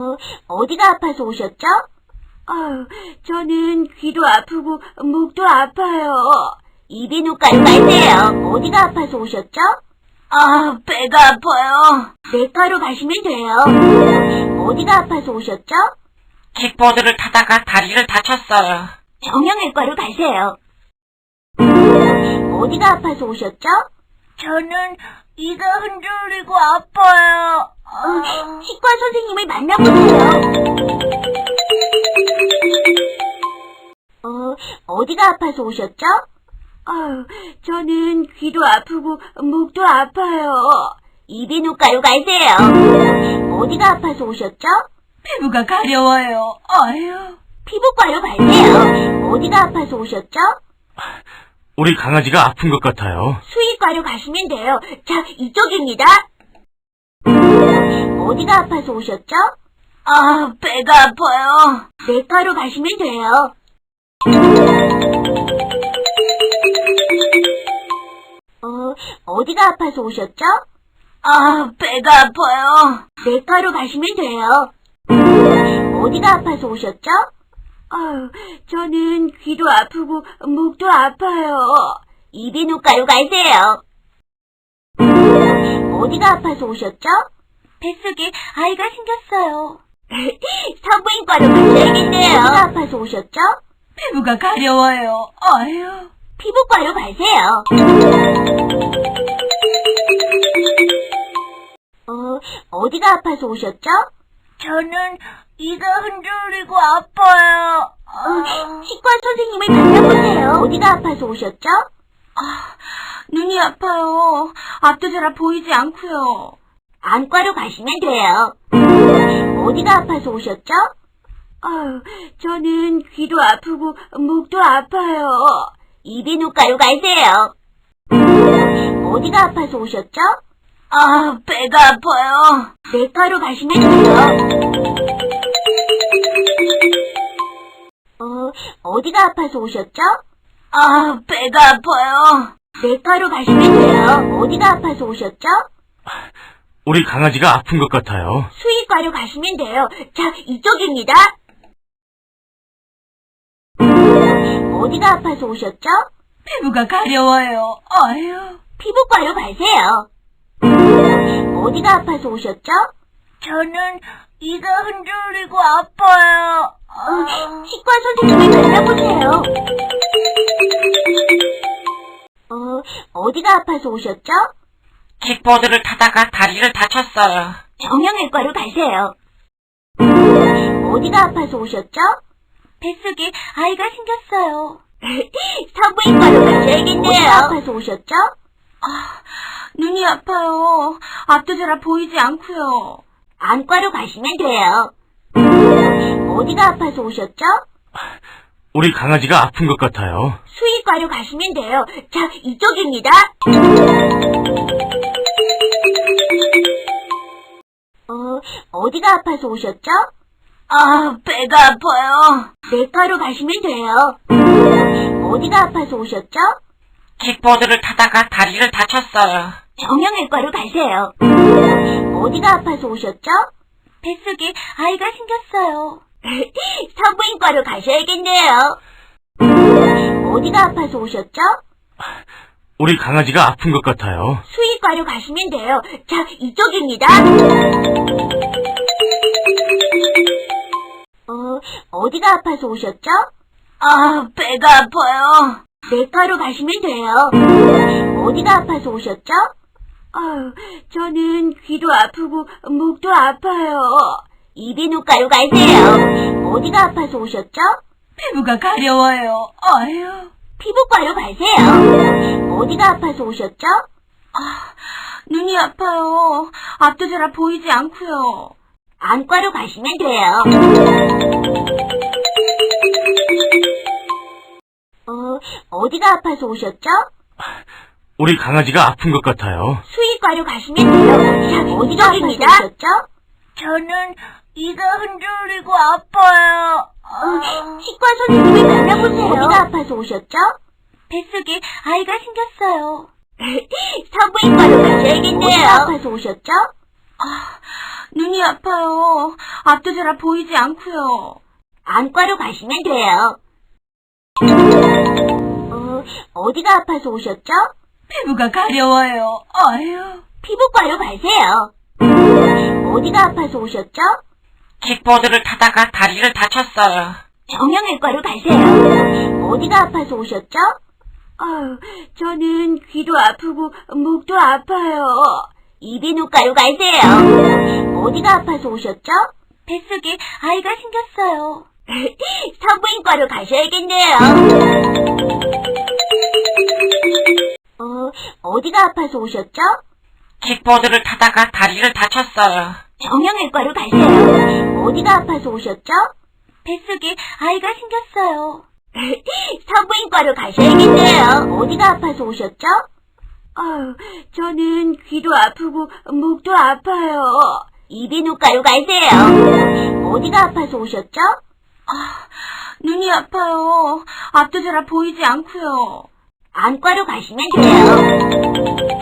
어, 어디가 아파서 오셨죠? 아유, 저는 귀도 아프고 목도 아파요. 이비인후과로 가세요. 어디가 아파서 오셨죠? 아, 배가 아파요. 내과로 가시면 돼요. 어디가 아파서 오셨죠? 킥보드를 타다가 다리를 다쳤어요. 정형외과로 가세요. 어디가 아파서 오셨죠? 저는 이가 흔들리고 아파요. 어, 치과 선생님을 만나보세요. 어, 어디가 아파서 오셨죠? 아유, 저는 귀도 아프고 목도 아파요. 이비인후과로 가세요. 어디가 아파서 오셨죠? 피부가 가려워요. 아유. 피부과로 가세요. 어디가 아파서 오셨죠? 우리 강아지가 아픈 것 같아요. 수의과로 가시면 돼요. 자, 이쪽입니다. 어디가 아파서 오셨죠? 아, 배가 아파요. 내과로 가시면 돼요. 어, 어디가 아파서 오셨죠? 아, 배가 아파요. 내과로 가시면 돼요. 어디가 아파서 오셨죠? 아유, 저는 귀도 아프고 목도 아파요. 이비인후과로 가세요. 어디가 아파서 오셨죠? 뱃속에 아이가 생겼어요. 산부인과로 가셔야겠네요. 어디가 아파서 오셨죠? 피부가 가려워요. 아유. 피부과로 가세요. 어, 어디가 아파서 오셨죠? 저는 이가 흔들리고 아파요. 어, 치과 선생님을 만나보세요. 어디가 아파서 오셨죠? 눈이 아파요. 앞도 잘 보이지 않고요. 안과로 가시면 돼요. 어디가 아파서 오셨죠? 아유, 저는 귀도 아프고 목도 아파요. 이비인후과로 가세요. 어디가 아파서 오셨죠? 아, 배가 아파요. 내과로 가시면 돼요. 어, 어디가 아파서 오셨죠? 아, 배가 아파요. 내과로 가시면 돼요. 어디가 아파서 오셨죠? 우리 강아지가 아픈 것 같아요. 수의과로 가시면 돼요. 자, 이쪽입니다. 어디가 아파서 오셨죠? 피부가 가려워요. 아유. 피부과로 가세요. 어디가 아파서 오셨죠? 저는 이가 흔들리고 아파요. 어, 치과 선생님을 만나보세요. 어, 어디가 아파서 오셨죠? 킥보드를 타다가 다리를 다쳤어요. 정형외과로 가세요. 어디가 아파서 오셨죠? 뱃속에 아이가 생겼어요. 산부인과로 가셔야겠네요. 어디가 아파서 오셨죠? 눈이 아파요. 앞도 잘 보이지 않고요. 안과로 가시면 돼요. 어디가 아파서 오셨죠? 우리 강아지가 아픈 것 같아요. 수의과로 가시면 돼요. 자, 이쪽입니다. 어, 어디가 아파서 오셨죠? 아, 배가 아파요. 내과로 가시면 돼요. 어디가 아파서 오셨죠? 킥보드를 타다가 다리를 다쳤어요. 정형외과로 가세요. 어디가 아파서 오셨죠? 뱃속에 아이가 생겼어요. 산부인과로 가셔야겠네요. 어디가 아파서 오셨죠? 우리 강아지가 아픈 것 같아요. 수의과로 가시면 돼요. 자, 이쪽입니다. 어, 어디가 아파서 오셨죠? 아, 배가 아파요. 내과로 가시면 돼요. 어디가 아파서 오셨죠? 아유, 저는 귀도 아프고 목도 아파요. 이비인후 과로 가세요. 어디가 아파서 오셨죠? 피부가 가려워요. 아유. 피부과로 가세요. 어디가 아파서 오셨죠? 눈이 아파요. 앞도 잘 보이지 않고요. 안과로 가시면 돼요. 어, 어디가 아파서 오셨죠? 우리 강아지가 아픈 것 같아요. 수의과로 가시면 돼요. 자, 어디가 아파서 오셨죠? 저는 이가 흔들리고 아파요. 치과 선생님을 만나보세요. 어디가 아파서 오셨죠? 뱃속에 아이가 생겼어요. 산부인과로 가셔야겠네요. 어디가 아파서 오셨죠? 눈이 아파요. 앞도 잘 보이지 않고요. 안과로 가시면 돼요. 어, 어디가 아파서 오셨죠? 피부가 가려워요. 아유. 피부과로 가세요. 어디가 아파서 오셨죠? 킥보드를 타다가 다리를 다쳤어요. 정형외과로 가세요. 어디가 아파서 오셨죠? 아유, 저는 귀도 아프고 목도 아파요. 이비인후과로 가세요. 어디가 아파서 오셨죠? 뱃속에 아이가 생겼어요. 산부인과로 가셔야겠네요. 어, 어디가 아파서 오셨죠? 킥보드를 타다가 다리를 다쳤어요. 정형외과로 가세요. 어디가 아파서 오셨죠? 뱃속에 아이가 생겼어요. 산부인과로 가셔야겠네요. 어디가 아파서 오셨죠? 아유, 저는 귀도 아프고 목도 아파요. 이비인후과로 가세요. 어디가 아파서 오셨죠? 눈이 아파요. 앞도 잘 보이지 않고요. 안과로 가시면 돼요.